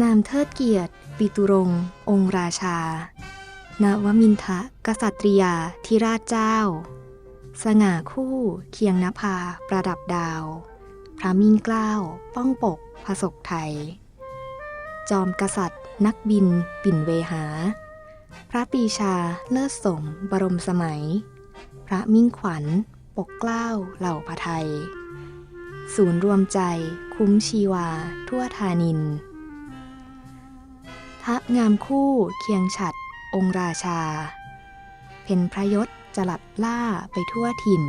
นามเทิดเกียรติ ปิตุรงค์ องค์ราชา นวมินทะกษัตริยาธิราชเจ้า สง่าคู่เคียงนภา ประดับดาว พระมิ่งเกล้า ป้องปกผสกไทย จอมกษัตริย์ นักบิน ปิ่นเวหา พระปีชาเลิศสม บรมสมัย พระมิ่งขวัญ ปกเกล้าเหล่าพระไทย ศูนย์รวมใจ คุ้มชีวา ทั่วธานิน ทะงามคู่เคียงฉัด องค์ราชา เพ็นพระยศจรัดล่าไปทั่วถิ่น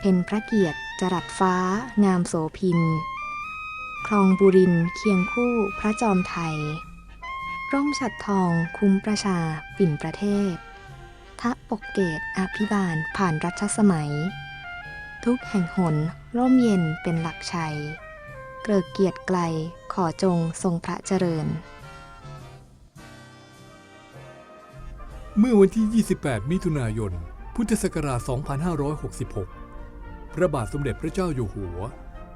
เพ็นพระเกียรติจรัดฟ้างามโสพิน คลองบุรินเคียงคู่พระจอมไทย ร่มฉัดทองคุ้มประชาปิ่นประเทศ ทะปกเกตอภิบาลผ่านรัชสมัย ทุกแห่งหนร่มเย็นเป็นหลักชัย เกริกเกียรติไกลขอจงทรงพระเจริญ เมื่อวันที่ 28 มิถุนายน พุทธศักราช 2566 พระบาทสมเด็จพระเจ้าอยู่หัว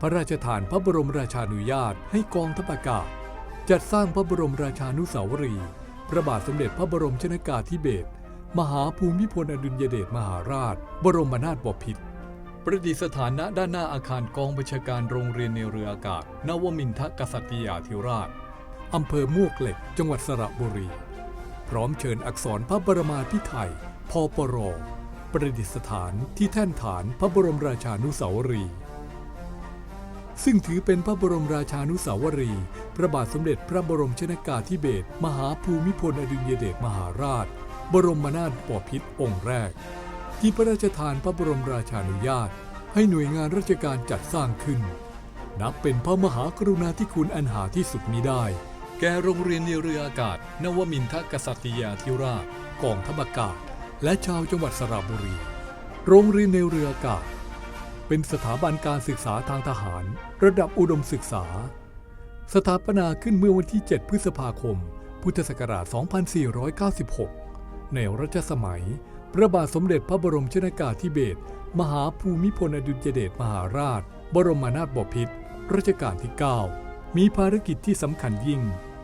พระราชทานพระบรมราชานุญาตให้กองทัพอากาศ จัดสร้างพระบรมราชานุสาวรีย์พระบาทสมเด็จพระบรมชนากาธิเบศรมหาภูมิพลอดุลยเดชมหาราช บรมนาถบพิตรประดิษฐานณด้านหน้าอาคารกองบัญชาการโรงเรียนในเรืออากาศ นวมินทกษัตริยาธิราชอำเภอมวกเหล็ก จังหวัดสระบุรี พร้อมเชิญอักษรพระบรมาภิไธยพอปรประดิษฐานที่แท่นฐานพระบรมราชานุสาวรีย์ซึ่งถือเป็นพระบรมราชานุสาวรีย์พระบาทสมเด็จพระบรมชนากาธิเบศรมหาภูมิพลอดุลยเดชมหาราช บรมนาถบพิตรองค์แรก ที่พระราชทานพระบรมราชานุญาต ให้หน่วยงานราชการจัดสร้างขึ้น นับเป็นพระมหากรุณาธิคุณอันหาที่สุดมิได้ แก่โรงเรียนในเรืออากาศ นวมินทกษัตริยาธิราชกองทัพอากาศ และชาวจังหวัดสระบุรี โรงเรียนในเรืออากาศ เป็นสถาบันการศึกษาทางทหาร ระดับอุดมศึกษา สถาปนาขึ้นเมื่อวันที่ 7 พฤษภาคม พุทธศักราช 2496 ในรัชสมัย พระบาทสมเด็จพระบรมชนากาธิเบศรมหาภูมิพลอดุลยเดชมหาราช บรมนาถบพิตรรัชกาลที่ 9 มีภารกิจที่สำคัญยิ่ง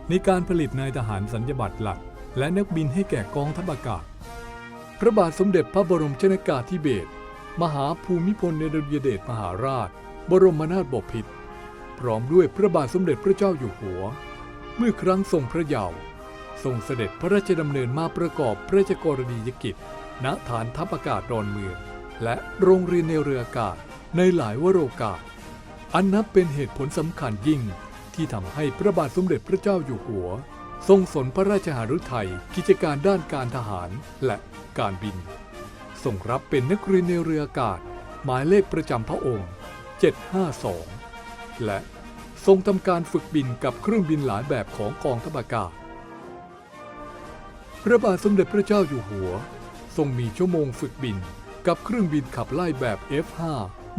ในการผลิตนายทหารสัญญบัตรหลัก และนักบินให้แก่กองทัพอากาศ พระบาทสมเด็จพระบรมชนากาธิเบศรมหาภูมิพลอดุลยเดชมหาราช บรมนาถบพิตรพร้อมด้วยพระบาทสมเด็จพระเจ้าอยู่หัว เมื่อครั้งทรงพระเยาว์ทรงเสด็จพระราชดำเนินมาประกอบพระราชกรณียกิจ ณฐานทัพอากาศดอนเมือง และโรงเรียนในเรืออากาศในหลายวโรกาส อันนับเป็นเหตุผลสำคัญยิ่ง ที่ทำให้พระบาทสมเด็จพระเจ้าอยู่หัว ทรงสนพระราชหฤทัยกิจการด้านการทหารและการบินทรงรับเป็นนักเรียนในเรืออากาศ หมายเลขประจำพระองค์ 752 และทรงทำการฝึกบินกับเครื่องบินหลายแบบของกองทัพอากาศ พระบาทสมเด็จพระเจ้าอยู่หัว ทรงมีชั่วโมงฝึกบินกับเครื่องบินขับไล่แบบ F5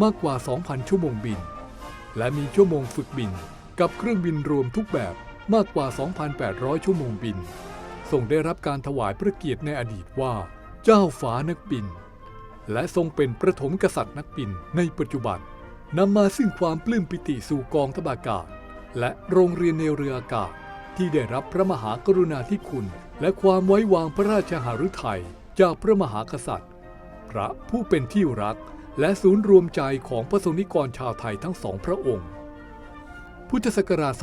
มากกว่า 2,000 ชั่วโมงบิน และมีชั่วโมงฝึกบิน กับเครื่องบินรวมทุกแบบมากกว่า 2,800 ชั่วโมงบิน ทรงได้รับการถวายพระเกียรติในอดีตว่า เจ้าฝานักบิน และทรงเป็นประถมกษัตริย์นักบินในปัจจุบันนำมาซึ่งความปลื้มปิติสู่กองทัพอากาศ และโรงเรียนในเรืออากาศ ที่ได้รับพระมหากรุณาธิคุณ และความไว้วางพระราชหฤทัยจากพระมหากษัตริย์ พระผู้เป็นที่รักและศูนย์รวมใจของพระสงฆ์นิกรชาวไทยทั้งสองพระองค์ พุทธศักราช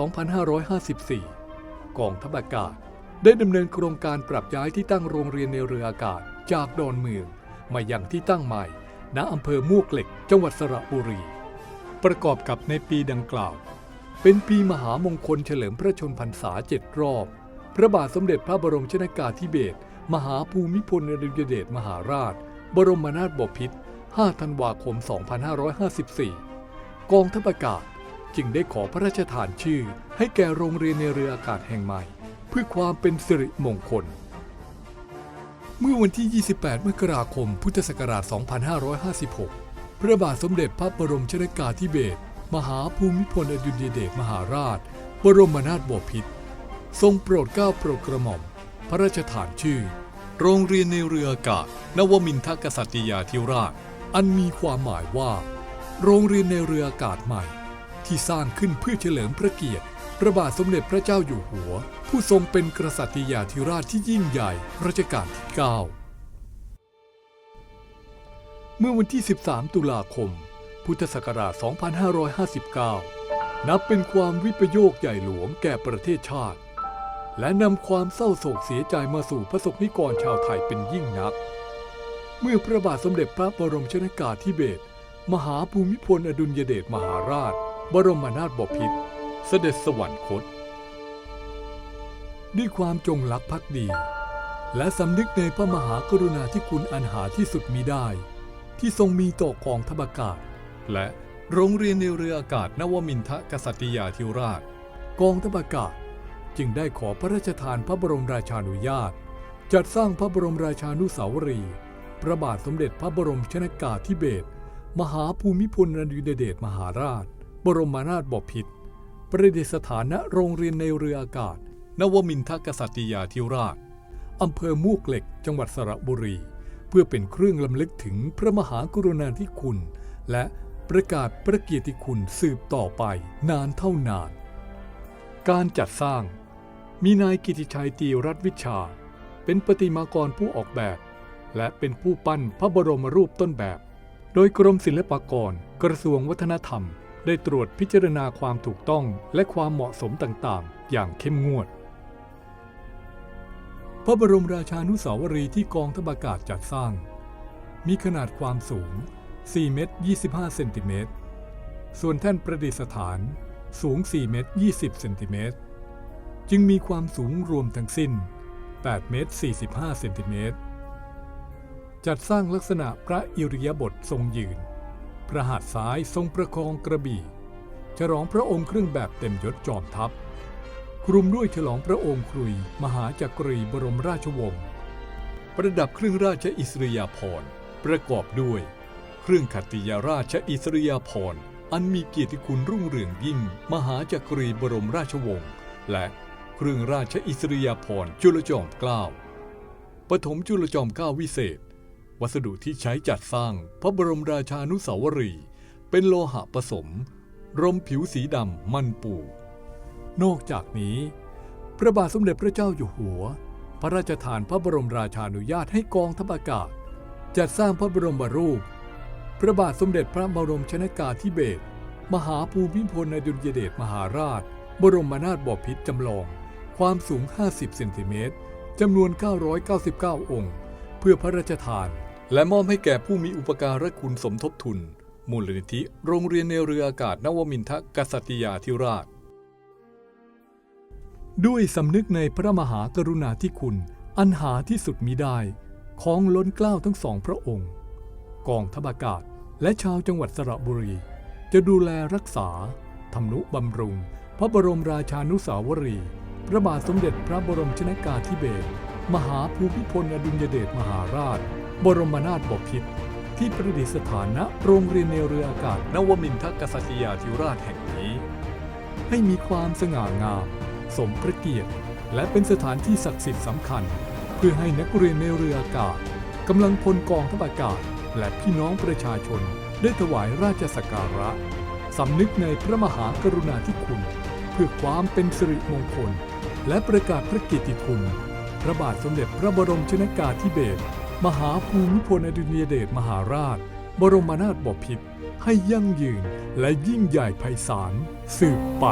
2554 กองทัพอากาศได้ดำเนินโครงการปรับย้ายที่ตั้งโรงเรียนในเรืออากาศจากดอนเมือง มายังที่ตั้งใหม่ ณอำเภอมวกเหล็ก จังหวัดสระบุรี ประกอบกับในปีดังกล่าว เป็นปีมหามงคลเฉลิมพระชนพรรษาเจ็ดรอบ พระบาทสมเด็จพระบรมชนากาธิเบศรมหาภูมิพลอดุลยเดชมหาราช บรมนาถบพิตร 5 ธันวาคม 2554 กองทัพอากาศ จึงได้ขอพระราชทานชื่อ ให้แก่โรงเรียนในเรืออากาศแห่งใหม่ เพื่อความเป็นสิริมงคล เมื่อวันที่ 28 มกราคม พุทธศักราช 2556 พระบาทสมเด็จพระบรมชนากาธิเบศรมหาภูมิพลอดุลยเดชมหาราช บรมนาถบพิตรทรงโปรดเกล้าโปรดกระหม่อม พระราชทานชื่อ โรงเรียนในเรืออากาศนวมินทกษัตริยาธิราช อันมีความหมายว่า โรงเรียนในเรืออากาศใหม่ ที่สร้างขึ้นเพื่อเฉลิมพระเกียรติพระบาทสมเด็จพระเจ้าอยู่หัว ผู้ทรงเป็นกษัตริยาธิราชที่ยิ่งใหญ่รัชกาลที่ 9 เมื่อวันที่ 13 ตุลาคม พุทธศักราช 2559 นับเป็นความวิปโยคใหญ่หลวงแก่ประเทศชาติ และนำความเศร้าโศกเสียใจมาสู่พระสงฆ์นิกรชาวไทยเป็นยิ่งนัก เมื่อพระบาทสมเด็จพระบรมชนากาธิเบศรมหาภูมิพลอดุลยเดชมหาราช บรมนาถบพิตรเสด็จสวรรคต ด้วยความจงรักภักดี และสำนึกในพระมหากรุณาธิคุณอันหาที่สุดมิได้ ที่ทรงมีต่อกองทัพอากาศ และโรงเรียนในเรืออากาศนวมินทกษัตริยาธิราช กองทัพอากาศจึงได้ขอพระราชทานพระบรมราชานุญาต จัดสร้างพระบรมราชานุสาวรีย์พระบาทสมเด็จพระบรมชนากาธิเบศรมหาภูมิพลอดุลยเดชมหาราช บรมนาถบพิตรประดิษฐานณโรงเรียนในเรืออากาศ นวมินทกษัตริยาธิราชอำเภอมวกเหล็ก จังหวัดสระบุรี เพื่อเป็นเครื่องลำลึกถึงพระมหากรุณาธิคุณ และประกาศพระเกียรติคุณสืบต่อไปนานเท่านาน การจัดสร้าง มีนายกิติชัยตีรัตวิชา เป็นประติมากรผู้ออกแบบ และเป็นผู้ปั้นพระบรมรูปต้นแบบ โดยกรมศิลปากรกระทรวงวัฒนธรรม ได้ตรวจพิจารณาความถูกต้องและความเหมาะสมต่างๆ อย่างเข้มงวด พระบรมราชานุสาวรีย์ที่กองทัพอากาศจัดสร้าง มีขนาดความสูง 4 เมตร 25 เซนติเมตร ส่วนแท่นประดิษฐานสูง 4 เมตร 20 เซนติเมตร จึงมีความสูงรวมทั้งสิ้น 8 เมตร 45 เซนติเมตร จัดสร้างลักษณะพระอิริยาบถทรงยืน พระหัตถ์ซ้ายทรงประคองกระบี่ ฉลองพระองค์เครื่องแบบเต็มยศจอมทัพ คลุมด้วยฉลองพระองค์ครุย มหาจักรีบรมราชวงศ์ ประดับเครื่องราชอิสริยาภรณ์ประกอบด้วย เครื่องขัตติยาราชอิสริยาภรณ์อันมีเกียรติคุณรุ่งเรืองยิ่ง มหาจักรีบรมราชวงศ์ และเครื่องราชอิสริยาภรณ์จุลจอมเกล้าปฐมจุลจอมเกล้าวิเศษ วัสดุที่ใช้จัดสร้างพระบรมราชานุสาวรีย์เป็นโลหะผสม รมผิวสีดำมันปู นอกจากนี้ พระบาทสมเด็จพระเจ้าอยู่หัว พระราชทานพระบรมราชานุญาตให้กองทัพอากาศ จัดสร้างพระบรมรูป พระบาทสมเด็จพระบรมชนากาธิเบศรมหาภูมิพลอดุลยเดชมหาราช บรมนาถบพิตรจำลอง ความสูง 50 เซนติเมตรจำนวน 999 องค์ เพื่อพระราชทาน และมอบให้แก่ผู้มีอุปการะคุณสมทบทุน มูลนิธิโรงเรียนในเรืออากาศนวมินทกษัตริยาธิราช ด้วยสำนึกในพระมหากรุณาธิคุณ อันหาที่สุดมิได้ ของล้นเกล้าทั้งสองพระองค์ กองทัพอากาศและชาวจังหวัดสระบุรี จะดูแลรักษาทำนุบำรุง พระบรมราชานุสาวรีย์พระบาทสมเด็จพระบรมชนากาธิเบศรมหาภูมิพลอดุลยเดชมหาราช บรมนาถบพิตรที่ประดิษฐานณโรงเรียนในเรืออากาศนวมินทกษัตริยาธิราชแห่งนี้ ให้มีความสง่างาม สมพระเกียรติ และเป็นสถานที่ศักดิ์สิทธิ์สำคัญ เพื่อให้นักเรียนในเรืออากาศกำลังพลกองทัพอากาศ และพี่น้องประชาชนได้ถวายราชสักการะสำนึกในพระมหากรุณาธิคุณ เพื่อความเป็นสิริมงคล และประกาศพระกียรติคุณ พระบาทสมเด็จพระบรมชนากาธิเบศร มหาภูมิพลอดุลยเดชมหาราช บรมนาถบพิตรให้ยั่งยืนและยิ่งใหญ่ไพศาลสืบไป